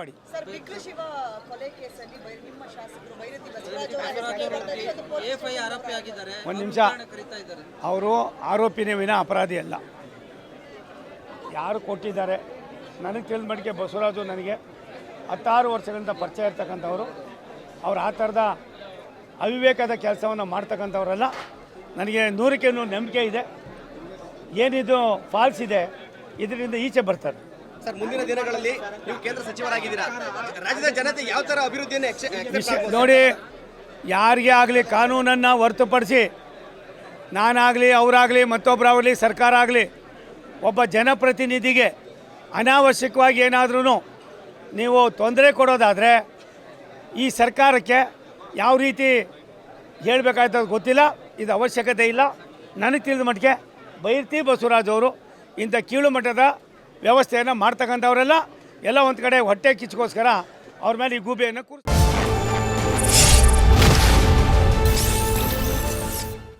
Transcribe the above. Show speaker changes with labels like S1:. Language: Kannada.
S1: ಕಾಪಾಡಿ.
S2: ಸರ್ ಬಿಕ್ರು ಶಿವ ಕೊಲೆ ಕೇಸಲ್ಲಿ ಬೈ- ನಿಮ್ಮ ಶಾಸಕರು ಬೈರತಿ ಬಸವರಾಜ್ ಅವರ ಹೆಸರು ಕೇಳ್ಬರ್ತಾ ಇದೆ. ಅದು ಪೊಲೀಸ್
S3: ಎಫ್ಐ ಆರೋಪಿ ಆಗಿದ್ದಾರೆ.
S1: ಒಂದು ನಿಮಿಷ.
S3: ಕರೀತಾ ಇದ್ದಾರೆ.
S1: ಅವರು ಆರೋಪಿನೇ ವಿನ ಅಪರಾಧಿ ಅಲ್ಲ. ಯಾರು ಕೊಟ್ಟಿದ್ದಾರೆ? ನನಗೆ ತಿಳಿದ ಮಟ್ಟಿಗೆ ಬಸವರಾಜು ನನಗೆ ಹತ್ತಾರು ವರ್ಷಗಳಿಂದ ಪರಿಚಯ ಇರ್ತಕ್ಕಂಥವ್ರು. ಅವ್ರು ಆ ಥರದ ಅವಿವೇಕದ ಕೆಲಸವನ್ನು ಮಾಡ್ತಕ್ಕಂಥವ್ರಲ್ಲ. ನನಗೆ ನೂರಕ್ಕೆ ನೂರು ನಂಬಿಕೆ ಇದೆ. ಏನಿದು ಫಾಲ್ಸ್ ಇದೆ ಇದರಿಂದ ಈಚೆ ಬರ್ತಾರೆ.
S4: ಸರ್ ಮುಂದಿನ ದಿನಗಳಲ್ಲಿ ನೀವು ಕೇಂದ್ರ ಸಚಿವರಾಗಿದ್ದೀರಾ ರಾಜ್ಯದ ಜನತೆ ಯಾವ ತರ ಅಭಿವೃದ್ಧಿಯನ್ನು?
S1: ನೋಡಿ ಯಾರಿಗೆ ಆಗಲಿ ಕಾನೂನನ್ನು ಹೊರತುಪಡಿಸಿ ನಾನಾಗಲಿ ಅವರಾಗಲಿ ಮತ್ತೊಬ್ಬರಾಗಲಿ ಸರ್ಕಾರ ಆಗಲಿ ಒಬ್ಬ ಜನಪ್ರತಿನಿಧಿಗೆ ಅನಾವಶ್ಯಕವಾಗಿ ಏನಾದ್ರೂ ನೀವು ತೊಂದರೆ ಕೊಡೋದಾದರೆ ಈ ಸರ್ಕಾರಕ್ಕೆ ಯಾವ ರೀತಿ ಹೇಳಬೇಕಾಯ್ತದ ಗೊತ್ತಿಲ್ಲ ಇದು ಅವಶ್ಯಕತೆ ಇಲ್ಲ ನನಗೆ ತಿಳಿದ ಮಟ್ಟಿಗೆ ಬೈರ್ತಿ ಬಸವರಾಜ್ ಅವರು ಇಂಥ ಕೀಳು ಮಟ್ಟದ ವ್ಯವಸ್ಥೆಯನ್ನು ಮಾಡ್ತಕ್ಕಂಥವರೆಲ್ಲ ಎಲ್ಲ ಒಂದು ಕಡೆ ಹೊಟ್ಟೆ ಕಿಚ್ಚಗೋಸ್ಕರ ಅವ್ರ ಮೇಲೆ ಈ ಗೂಬೆಯನ್ನು ಕೂರಿಸ್ತಾರೆ